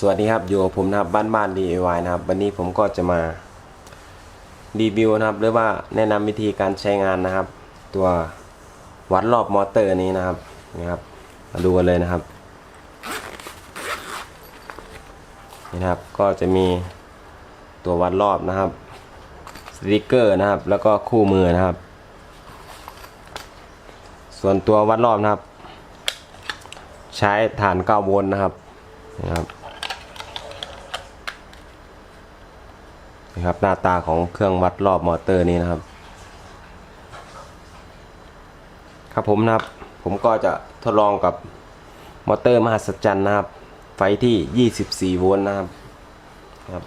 สวัสดีครับอยู่ผมนะครับบ้านบ้าน DIY นะครับ วันนี้ผมก็จะมารีวิวนะครับหรือว่าแนะนำวิธีการใช้งานนะครับ ตัววัดรอบมอเตอร์นี้นะครับนี่ครับ มาดูกันเลยนะครับนี่นะครับก็จะมีตัววัดรอบนะครับสติกเกอร์นะครับ แล้วก็คู่มือนะครับ ส่วนตัววัดรอบนะครับ ใช้ฐาน9โวลต์นะครับนะครับ นะครับหน้าตาของเครื่องวัดรอบมอเตอร์นี้นะครับ ครับผมนะครับ ผมก็จะทดลองกับมอเตอร์มหัศจรรย์นะครับ ไฟที่ 24 โวลต์นะครับครับ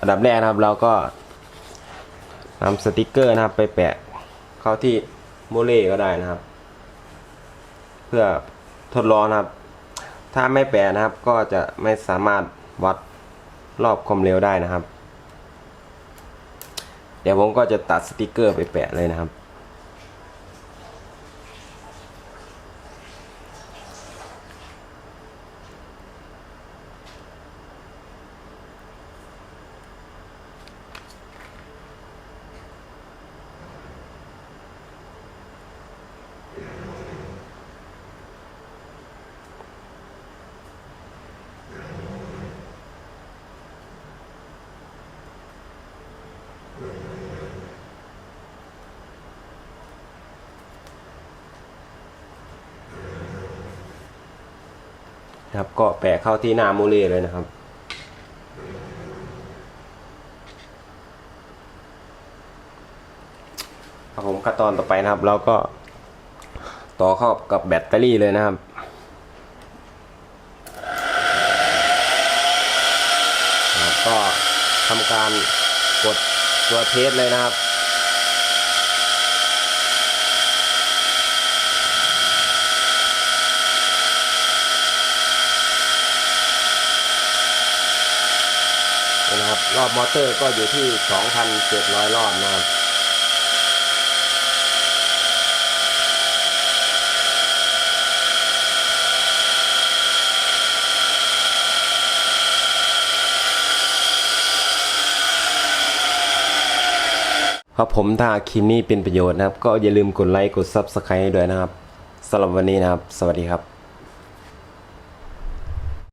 อันดับแรกนะครับเราก็นำสติกเกอร์นะครับไปแปะเข้าที่โมเลก็ได้นะครับ เพื่อทดลองนะครับ ถ้าไม่แปะนะครับก็จะไม่สามารถวัดรอบความเร็วได้นะครับ เดี๋ยวผมก็จะตัดสติกเกอร์ไปแปะเลยนะครับ นะครับ ก็แปะเข้าที่หน้าโมเลเลยนะครับ ครับผมขั้นตอนต่อไปนะครับ เราก็ต่อเข้ากับแบตเตอรี่เลยนะครับก็ทำการกดตัวเทสเลยนะครับ นะครับ รอบมอเตอร์ก็อยู่ที่ 2,700 รอบนะครับครับผมถ้าคลิปนี้เป็นประโยชน์นะครับ ก็อย่าลืมกดไลค์กด Subscribe ด้วยนะครับสำหรับวันนี้นะครับ สวัสดีครับ